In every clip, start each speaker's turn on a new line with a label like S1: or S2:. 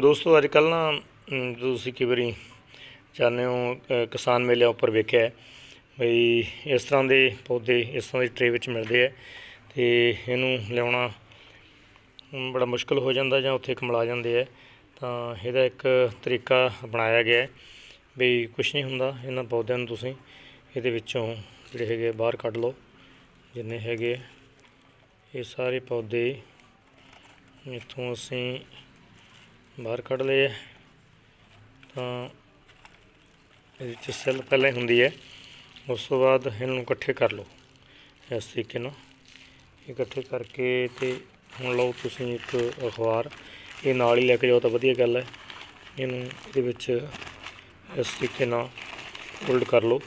S1: ਦੋਸਤੋ ਅੱਜ ਕੱਲ੍ਹ ਨਾ ਅਮ, ਤੁਸੀਂ ਕਈ ਵਾਰੀ ਚਾਹੁੰਦੇ ਹੋ ਕਿਸਾਨ ਮੇਲਿਆਂ ਉੱਪਰ ਵੇਖਿਆ ਬਈ ਇਸ ਤਰ੍ਹਾਂ ਦੇ ਪੌਦੇ ਇਸ ਤਰ੍ਹਾਂ ਦੇ ਟਰੇ ਵਿੱਚ ਮਿਲਦੇ ਆ ਤੇ ਇਹਨੂੰ ਲਿਆਉਣਾ ਬੜਾ ਮੁਸ਼ਕਲ ਹੋ ਜਾਂਦਾ ਜਾਂ ਉੱਥੇ ਕਮਲਾ ਜਾਂਦੇ ਆ ਤਾਂ ਇਹਦਾ ਇੱਕ ਤਰੀਕਾ ਬਣਾਇਆ ਗਿਆ ਹੈ ਵੀ ਕੁਝ ਨਹੀਂ ਹੁੰਦਾ ਇਹਨਾਂ ਪੌਦਿਆਂ ਨੂੰ ਤੁਸੀਂ ਇਹਦੇ ਵਿੱਚੋਂ ਜਿਹੜੇ ਹੈਗੇ ਬਾਹਰ ਕੱਢ ਲਓ ਜਿੰਨੇ ਹੈਗੇ ਇਹ ਸਾਰੇ ਪੌਦੇ ਇੱਥੋਂ ਅਸੀਂ ਬਾਹਰ ਕੱਢ ਲਏ ਹੈ ਤਾਂ ਇਹਦੇ ਵਿੱਚ ਸੈੱਲ ਪਹਿਲਾਂ ਹੀ ਹੁੰਦੀ ਹੈ। ਉਸ ਤੋਂ ਬਾਅਦ ਇਹਨਾਂ ਨੂੰ ਇਕੱਠੇ ਕਰ ਲਓ। ਇਸ ਤਰੀਕੇ ਨਾਲ ਇਕੱਠੇ ਕਰਕੇ ਤੇ ਹੁਣ ਲਓ ਤੁਸੀਂ ਇੱਕ ਅਖਬਾਰ। ਇਹ ਨਾਲ ਹੀ ਲੈ ਕੇ ਜਾਓ ਤਾਂ ਵਧੀਆ ਗੱਲ ਹੈ। ਇਹਨੂੰ ਇਹਦੇ ਵਿੱਚ ਇਸ ਤਰੀਕੇ ਨਾਲ ਫੋਲਡ ਕਰ ਲਓ।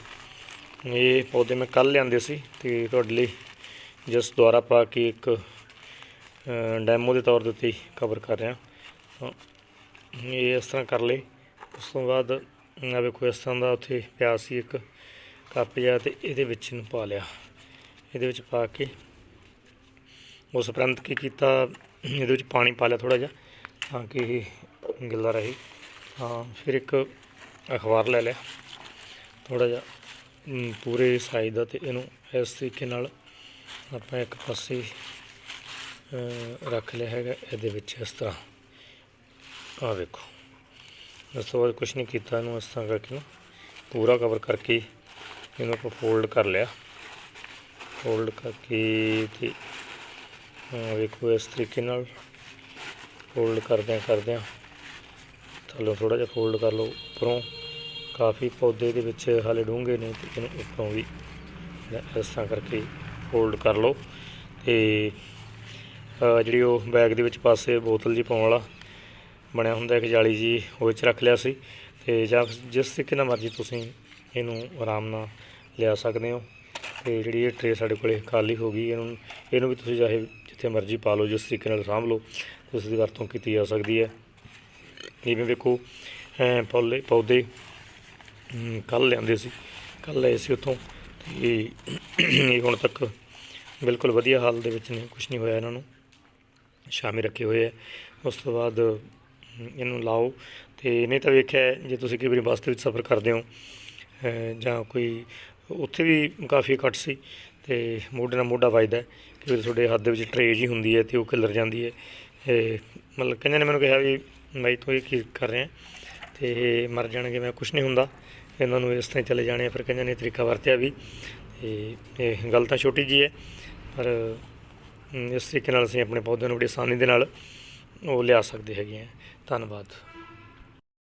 S1: ਇਹ ਪੌਦੇ ਮੈਂ ਕੱਲ ਲਿਆਂਦੇ ਸੀ ਤੇ ਤੁਹਾਡੇ ਲਈ ਜਿਸ ਦੁਆਰਾ ਪਾ ਕੇ ਇੱਕ ਡੈਮੋ ਦੇ ਤੌਰ ਦੇ ਉੱਤੇ ਕਵਰ ਕਰ ਰਿਹਾ। ਤਾਂ ਇਹ ਇਸ ਤਰ੍ਹਾਂ ਕਰ ਲਏ। ਉਸ ਤੋਂ ਬਾਅਦ ਆ ਵੇਖੋ, ਇਸ ਤਰ੍ਹਾਂ ਦਾ ਉੱਥੇ ਪਿਆ ਸੀ ਇੱਕ ਕੱਪ ਜਿਹਾ ਤੇ ਇਹਦੇ ਵਿੱਚ ਇਹਨੂੰ ਪਾ ਲਿਆ। ਇਹਦੇ ਵਿੱਚ ਪਾ ਕੇ ਉਸ ਉਪਰੰਤ ਕੀ ਕੀਤਾ, ਇਹਦੇ ਵਿੱਚ ਪਾਣੀ ਪਾ ਲਿਆ ਥੋੜਾ ਜਿਹਾ ਤਾਂ ਕਿ ਇਹ ਗਿੱਲਾ ਰਹੇ। ਹਾਂ, ਫਿਰ ਇੱਕ ਅਖਬਾਰ ਲੈ ਲਿਆ। ਥੋੜਾ ਜਿਹਾ ਪੂਰੇ ਸਾਈਜ਼ ਦਾ ਤੇ ਇਹਨੂੰ ਇਸ ਤਰੀਕੇ ਨਾਲ ਆਪਾਂ ਇੱਕ ਪਾਸੇ ਰੱਖ ਲਿਆ ਹੈਗਾ ਇਹਦੇ ਵਿੱਚ ਇਸ ਤਰ੍ਹਾਂ। ਆ ਵੇਖੋ। ਇਸ ਤੋਂ ਬਾਅਦ ਕੁਝ ਨਹੀਂ ਕੀਤਾ ਇਹਨੂੰ ਇਸ ਤਰ੍ਹਾਂ ਕਰਕੇ ਨਾ ਪੂਰਾ ਕਵਰ ਕਰਕੇ ਇਹਨੂੰ ਆਪਾਂ ਫੋਲਡ ਕਰ ਲਿਆ। ਫੋਲਡ ਕਰਕੇ ਤੇ ਵੇਖੋ ਇਸ ਤਰੀਕੇ ਨਾਲ ਫੋਲਡ ਕਰਦਿਆਂ ਕਰਦਿਆਂ ਥੱਲੋਂ ਥੋੜਾ ਜਿਹਾ ਫੋਲਡ ਕਰ ਲਓ, ਉੱਪਰੋਂ ਕਾਫੀ ਪੌਦੇ ਦੇ ਵਿੱਚ ਹਾਲੇ ਡੂੰਘੇ ਨੇ ਤੇ ਇਹਨੂੰ ਉੱਪਰੋਂ ਵੀ ਇਸ ਤਰ੍ਹਾਂ ਕਰਕੇ ਫੋਲਡ ਕਰ ਲਓ। ਤੇ ਜਿਹੜੀ ਉਹ ਬੈਗ ਦੇ ਵਿੱਚ ਪਾਸੇ ਬੋਤਲ ਜੀ ਪਾਉਣ ਵਾਲਾ ਬਣਿਆ ਹੁੰਦਾ ਇੱਕ ਜਾਲੀ ਜੀ ਉਹ 'ਚ ਰੱਖ ਲਿਆ ਸੀ ਤੇ ਜਾਂ ਜਿਸ ਤਰੀਕੇ ਨਾਲ ਮਰਜ਼ੀ ਤੁਸੀਂ ਇਹਨੂੰ ਆਰਾਮ ਨਾਲ ਲਿਆ ਸਕਦੇ ਹੋ। ਤੇ ਜਿਹੜੀ ਇਹ ਟਰੇ ਸਾਡੇ ਕੋਲੇ ਖਾਲੀ ਹੋ ਗਈ, ਇਹਨੂੰ ਇਹਨੂੰ ਵੀ ਤੁਸੀਂ ਚਾਹੇ ਜਿੱਥੇ ਮਰਜ਼ੀ ਪਾ ਲਓ, ਜਿਸ ਤਰੀਕੇ ਨਾਲ ਸਾਂਭ ਲਓ, ਉਸ ਦੀ ਵਰਤੋਂ ਕੀਤੀ ਜਾ ਸਕਦੀ ਹੈ। ਜਿਵੇਂ ਵੇਖੋ ਪੌਲੇ, ਪੌਦੇ ਕੱਲ ਲਿਆਂਦੇ ਸੀ, ਕੱਲ ਲਏ ਸੀ ਉੱਥੋਂ, ਤੇ ਇਹ ਹੁਣ ਤੱਕ ਬਿਲਕੁਲ ਵਧੀਆ ਹਾਲ ਦੇ ਵਿੱਚ ਨੇ ਕੁਝ ਨਹੀਂ ਹੋਇਆ ਇਹਨਾਂ ਨੂੰ ਸ਼ਾਮੇ ਰੱਖੇ ਹੋਏ ਆ। ਉਸ ਤੋਂ ਬਾਅਦ ਇਹਨੂੰ ਲਾਓ ਤੇ ਨਹੀਂ ਤਾਂ ਵੇਖਿਆ, ਜੇ ਤੁਸੀਂ ਕਈ ਵਾਰੀ ਬੱਸ ਦੇ ਵਿੱਚ ਸਫ਼ਰ ਕਰਦੇ ਹੋ ਜਾਂ ਕੋਈ ਉੱਥੇ ਵੀ ਕਾਫੀ ਘੱਟ ਸੀ, ਤੇ ਮੋਢੇ ਨਾਲ ਮੋਢਾ ਵੱਜਦਾ ਹੈ। ਕਈ ਵਾਰੀ ਤੁਹਾਡੇ ਹੱਥ ਦੇ ਵਿੱਚ ਟਰੇ ਜੀ ਹੁੰਦੀ ਹੈ ਤੇ ਉਹ ਖਿਲਰ ਜਾਂਦੀ ਹੈ ਮਤਲਬ ਕਹਿੰਦੇ ਨੇ, ਮੈਨੂੰ ਕਿਹਾ ਵੀ ਮੈਂ ਤੋਂ ਇਹ ਕੀ ਕਰ ਰਿਹਾ, ਤੇ ਮਰ ਜਾਣਗੇ, ਮੈਂ ਕੁਝ ਨਹੀਂ ਹੁੰਦਾ ਇਹਨਾਂ ਨੂੰ ਇਸ ਤਰ੍ਹਾਂ ਹੀ ਚਲੇ ਜਾਣੇ ਆ। ਫਿਰ ਕਹਿੰਦੇ ਨੇ ਇਹ ਤਰੀਕਾ ਵਰਤਿਆ ਵੀ ਤੇ ਇਹ ਗੱਲ ਤਾਂ ਛੋਟੀ ਜੀ ਹੈ, ਪਰ ਇਸ ਤਰੀਕੇ ਨਾਲ ਅਸੀਂ ਆਪਣੇ ਪੌਦਿਆਂ ਨੂੰ ਬੜੀ ਆਸਾਨੀ ਦੇ ਨਾਲ ਉਹ ਲਿਆ ਸਕਦੇ ਹੈਗੇ ਆ। ਧੰਨਵਾਦ।